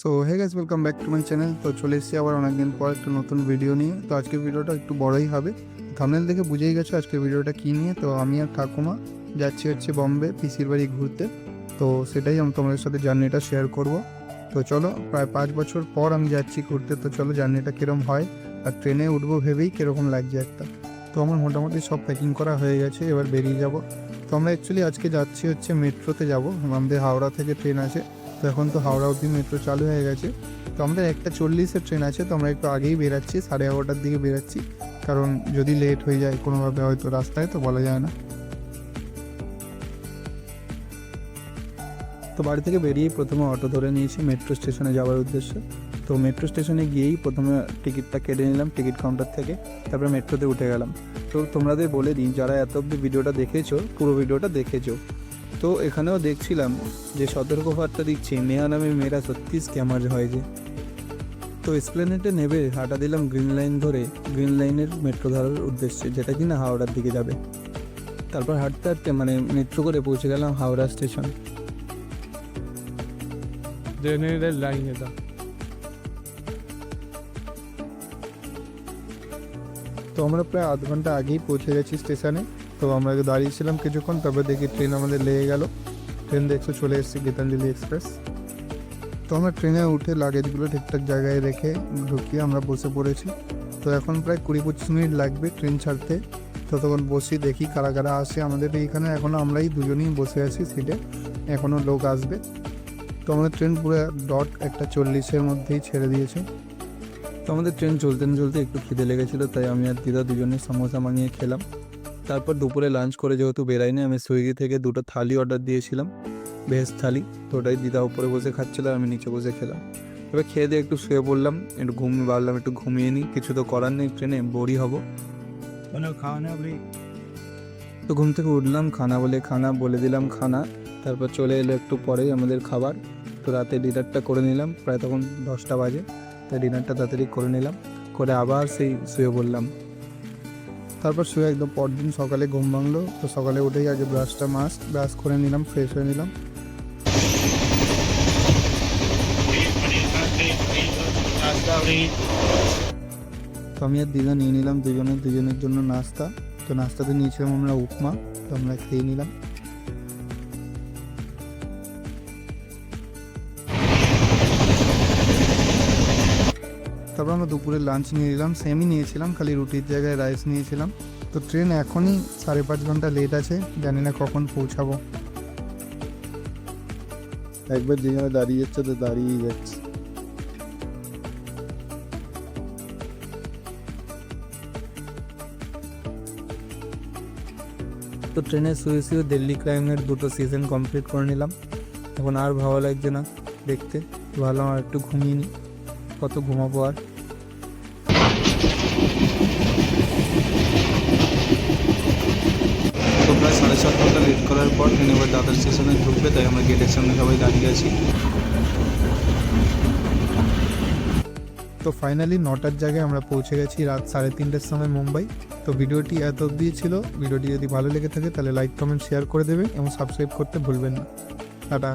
So hey guys welcome back to my channel তো চলে এসেছি আবার অনেকদিন পর একটা নতুন ভিডিও নিয়ে। তো আজকের ভিডিওটা একটু বড়ই হবে। থামনেল দেখে বুঝেই গেছো আজকের ভিডিওটা কী নিয়ে। তো আমি আর ঠাকুমা যাচ্ছি হচ্ছে বম্বে পিসির বাড়ি ঘুরতে। তো সেটাই আমি তোমাদের সাথে জার্নিটা শেয়ার করব। তো চলো, প্রায় পাঁচ বছর পর আমি যাচ্ছি ঘুরতে। তো চলো জার্নিটা কীরকম হয় আর ট্রেনে উঠবো ভেবেই কীরকম লাগছে একটা। তো আমার মোটামুটি সব প্যাকিং করা হয়ে গেছে, এবার বেরিয়ে যাব। তো আমরা অ্যাকচুয়ালি আজকে যাচ্ছি হচ্ছে মেট্রোতে যাব। আমাদের হাওড়া থেকে ট্রেন আছে। তো এখন তো হাওড়া অবধি মেট্রো চালু হয়ে গেছে। তো আমাদের একটা চল্লিশের ট্রেন আছে, তো আমরা একটু আগেই বেরাচ্ছি, সাড়ে এগারোটার দিকে বেরাচ্ছি। কারণ যদি লেট হয়ে যায়, কোনোভাবে হয়তো রাস্তায়, তো বলা যায় না। তো বাড়ি থেকে বেরিয়েই প্রথমে অটো ধরে নিয়েছি মেট্রো স্টেশনে যাওয়ার উদ্দেশ্যে। তো মেট্রো স্টেশনে গিয়েই প্রথমে টিকিটটা কেটে নিলাম টিকিট কাউন্টার থেকে। তারপরে মেট্রোতে উঠে গেলাম। তো তোমাদের বলে দিই, যারা এত অব্দি ভিডিওটা দেখেছ, পুরো ভিডিওটা দেখেছ। তো এখানেও দেখছিলাম যে সতর্কবার্তা দিচ্ছে নেহা নামে মেয়েরা সত্যি স্ক্যামার হয় যে। তো এসপ্লেনেটে নেবে হাঁটা দিলাম গ্রিন লাইন ধরে গ্রিন লাইনের মেট্রো ধরার উদ্দেশ্যে যেটা কিনা হাওড়ার দিকে যাবে। তারপর হাঁটতে হাঁটতে মানে মেট্রো করে পৌঁছে গেলাম হাওড়া স্টেশন লাইন এটা। তো আমরা প্রায় আধ ঘণ্টা আগেই পৌঁছে গেছি স্টেশনে তো আমরা দাঁড়িয়েছিলাম কিছুক্ষণ তবে দেখি ট্রেন আমাদের লেগে গেল। ট্রেন দেখছ চলে এসেছি গীতাঞ্জলি এক্সপ্রেস তো আমরা ট্রেনে উঠে লাগেজগুলো ঠিকঠাক জায়গায় রেখে ঢুকিয়ে আমরা বসে পড়েছি। তো এখন প্রায় কুড়ি পঁচিশ মিনিট লাগবে ট্রেন ছাড়তে। ততক্ষণ বসি, দেখি কারা কারা আসে আমাদের। এইখানে এখনও আমরাই দুজনেই বসে আছি সিটে এখনও লোক আসবে। তো আমাদের ট্রেন পুরো ডট একটা চল্লিশের মধ্যেই ছেড়ে দিয়েছে। তো আমাদের ট্রেন চলতে চলতে একটু খিদে লেগেছিলো, তাই আমি আর দিদা দুজনে সমোসা মাঙিয়ে খেলাম। তারপর দুপুরে লাঞ্চ করে যেহেতু বেরাইনি আমি সুইগি থেকে দুটো থালি অর্ডার দিয়েছিলাম ভেজ থালি। তো ওটাই দিদা উপরে বসে খাচ্ছিল আর আমি নিচে বসে খেলাম। এবার খেয়ে দিয়ে একটু শুয়ে পড়লাম একটু ঘুমিয়ে ভাবলাম একটু ঘুমিয়ে নিই কিছু তো করার নেই ট্রেনে বোরই হব। মানে তো ঘুম থেকে উঠলাম খানা বলে খানা বলে দিলাম খানা তারপর চলে এলো একটু পরেই আমাদের খাবার। তো রাতে ডিনারটা করে নিলাম প্রায় তখন দশটা বাজে তাই ডিনারটা তাড়াতাড়ি করে নিলাম করে আবার সেই শুয়ে পড়লাম। তারপর শুয়ে একদম পরদিন সকালে ঘুম ভাঙলো। তো সকালে উঠেই আগে ব্রাশটা মাস্ক ব্রাশ করে নিলাম ফ্রেশ হয়ে নিলাম। তো আমি আর দিদা নিয়ে নিলাম দুজনের দুজনের জন্য নাস্তা। তো নাস্তাতে নিয়েছিলাম আমরা উপমা, তো আমরা খেয়ে নিলাম। তারপর আমরা দুপুরে লাঞ্চ নিয়ে নিলাম সেমই নিয়েছিলাম খালি রুটির জায়গায় রাইস নিয়েছিলাম। তো ট্রেন এখনই সাড়ে পাঁচ ঘণ্টা লেট আছে জানি না কখন পৌঁছাবো। একবার যেখানে দাঁড়িয়ে যাচ্ছে তো দাঁড়িয়েই যাচ্ছে। তো ট্রেনে শুয়ে শুয়ে দিল্লি ক্রাইমের দুটো সিজন কমপ্লিট করে নিলাম। এখন আর ভালো লাগছে না দেখতে ভালো আর একটু ঘুমিয়ে নিই কত ঘুমাবো আর? তো প্রায় সাড়ে সাত ঘণ্টা লেট করার পর ট্রেন এবার দাদার স্টেশনে ঢুকবে তাই আমরা গেটের সামনে সবাই দাঁড়িয়ে আছি। তো ফাইনালি নটার জায়গায় আমরা পৌঁছে গেছি রাত সাড়ে তিনটের সময় মুম্বাই। তো ভিডিওটি এত অবধি ছিল ভিডিওটি যদি ভালো লেগে থাকে তাহলে লাইক কমেন্ট শেয়ার করে দেবেন এবং সাবস্ক্রাইব করতে ভুলবেন না। টাটা।